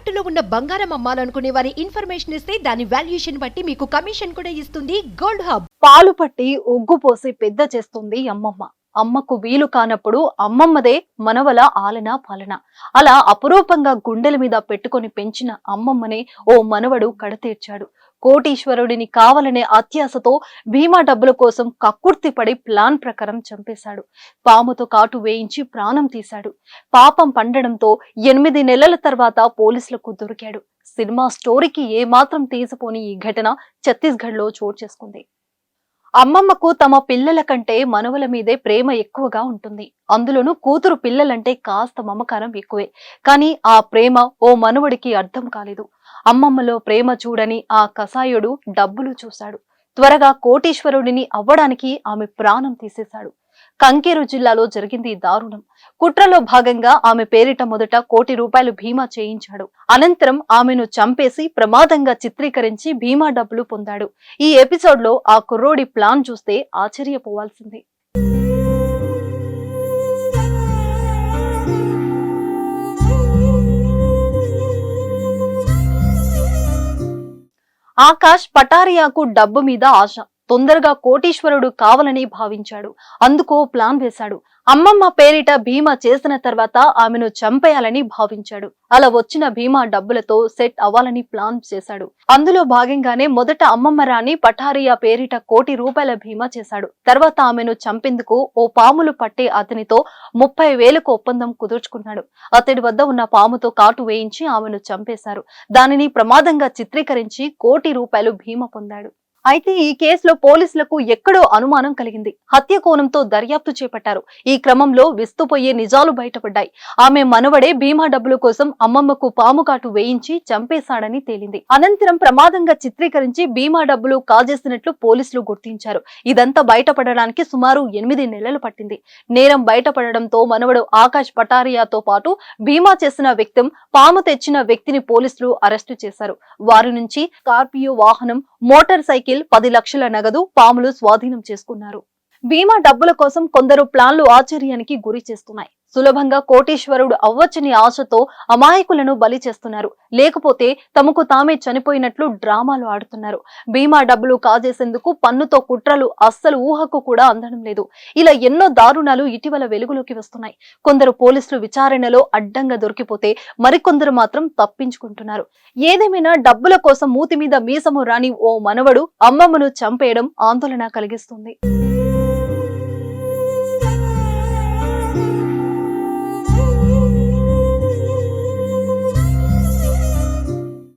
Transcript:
తాకట్టులో ఉన్న బంగారం అమ్మాలనుకునే వారి ఇన్ఫర్మేషన్ ఇస్తే దాని వాల్యుయేషన్ బట్టి మీకు కమిషన్ కూడా ఇస్తుంది గోల్డ్ హబ్. పాలు పట్టి ఉగ్గు పోసి పెద్ద చేస్తుంది అమ్మమ్మ. అమ్మకు వీలు కానప్పుడు అమ్మమ్మదే మనవల ఆలన పాలన. అలా అపురూపంగా గుండెల మీద పెట్టుకొని పెంచిన అమ్మమ్మనే ఓ మనవడు కడతీర్చాడు. కోటీశ్వరుడిని కావాలనే అత్యాశతో భీమా డబ్బుల కోసం కక్కుర్తి పడి ప్లాన్ ప్రకారం చంపేశాడు. పాముతో కాటు వేయించి ప్రాణం తీశాడు. పాపం పండడంతో ఎనిమిది నెలల తర్వాత పోలీసులకు దొరికాడు. సినిమా స్టోరీకి ఏమాత్రం తీసిపోని ఈ ఘటన ఛత్తీస్గఢ్లో చోటు చేసుకుంది. అమ్మమ్మకు తమ పిల్లల కంటే మనవల మీదే ప్రేమ ఎక్కువగా ఉంటుంది. అందులోనూ కూతురు పిల్లలంటే కాస్త మమకారం ఎక్కువే. కానీ ఆ ప్రేమ ఓ మనవడికి అర్థం కాలేదు. అమ్మమ్మలో ప్రేమ చూడని ఆ కసాయుడు డబ్బులు చూశాడు. త్వరగా కోటీశ్వరుడిని అవ్వడానికి ఆమె ప్రాణం తీసేశాడు. కంకేరు జిల్లాలో జరిగింది ఈ దారుణం. కుట్రలో భాగంగా ఆమె పేరిట మొదట కోటి రూపాయలు భీమా చేయించాడు. అనంతరం ఆమెను చంపేసి ప్రమాదంగా చిత్రీకరించి భీమా డబ్బులు పొందాడు. ఈ ఎపిసోడ్లో ఆ కుర్రోడి ప్లాన్ చూస్తే ఆశ్చర్యపోవాల్సిందే. ఆకాష్ పటారియాకు డబ్బు మీద ఆశ. తొందరగా కోటీశ్వరుడు కావాలని భావించాడు. అందుకో ప్లాన్ వేశాడు. అమ్మమ్మ పేరిట భీమా చేసిన తర్వాత ఆమెను చంపేయాలని భావించాడు. అలా వచ్చిన భీమా డబ్బులతో సెట్ అవ్వాలని ప్లాన్ చేశాడు. అందులో భాగంగానే మొదట అమ్మమ్మ రాణి పఠారియా పేరిట కోటి రూపాయల భీమా చేశాడు. తర్వాత ఆమెను చంపేందుకు ఓ పాములు పట్టే అతనితో ముప్పై వేలకు ఒప్పందం కుదుర్చుకున్నాడు. అతడి వద్ద ఉన్న పాముతో కాటు వేయించి ఆమెను చంపేశారు. దానిని ప్రమాదంగా చిత్రీకరించి కోటి రూపాయలు భీమా పొందాడు. అయితే ఈ కేసులో పోలీసులకు ఎక్కడో అనుమానం కలిగింది. హత్య కోణంతో దర్యాప్తు చేపట్టారు. ఈ క్రమంలో విస్తుపోయే నిజాలు బయటపడ్డాయి. ఆమె మనవడే బీమా డబ్బుల కోసం అమ్మమ్మకు పాము కాటు వేయించి చంపేశాడని తేలింది. అనంతరం ప్రమాదంగా చిత్రీకరించి బీమా డబ్బులు కాజేసినట్లు పోలీసులు గుర్తించారు. ఇదంతా బయటపడడానికి సుమారు ఎనిమిది నెలలు పట్టింది. నేరం బయటపడడంతో మనవడు ఆకాష్ పటారియాతో పాటు బీమా చేసిన వ్యక్తం పాము తెచ్చిన వ్యక్తిని పోలీసులు అరెస్టు చేశారు. వారి నుంచి స్కార్పియో వాహనం మోటార్ సైకిల్ సైకిల్ పది లక్షల నగదు పాములు స్వాధీనం చేసుకున్నారు. బీమా డబ్బుల కోసం కొందరు ప్లాన్లు ఆశ్చర్యానికి గురి చేస్తున్నాయి. సులభంగా కోటీశ్వరుడు అవ్వచ్చని ఆశతో అమాయకులను బలి చేస్తున్నారు. లేకపోతే తమకు తామే చనిపోయినట్లు డ్రామాలు ఆడుతున్నారు. బీమా డబ్బులు కాజేసేందుకు పన్నుతో కుట్రలు అస్సలు ఊహకు కూడా అందడం లేదు. ఇలా ఎన్నో దారుణాలు ఇటీవల వెలుగులోకి వస్తున్నాయి. కొందరు పోలీసులు విచారణలో అడ్డంగా దొరికిపోతే మరికొందరు మాత్రం తప్పించుకుంటున్నారు. ఏదేమైనా డబ్బుల కోసం మూతి మీద మీసము రాని ఓ మనవడు అమ్మమ్మను చంపేయడం ఆందోళన కలిగిస్తుంది.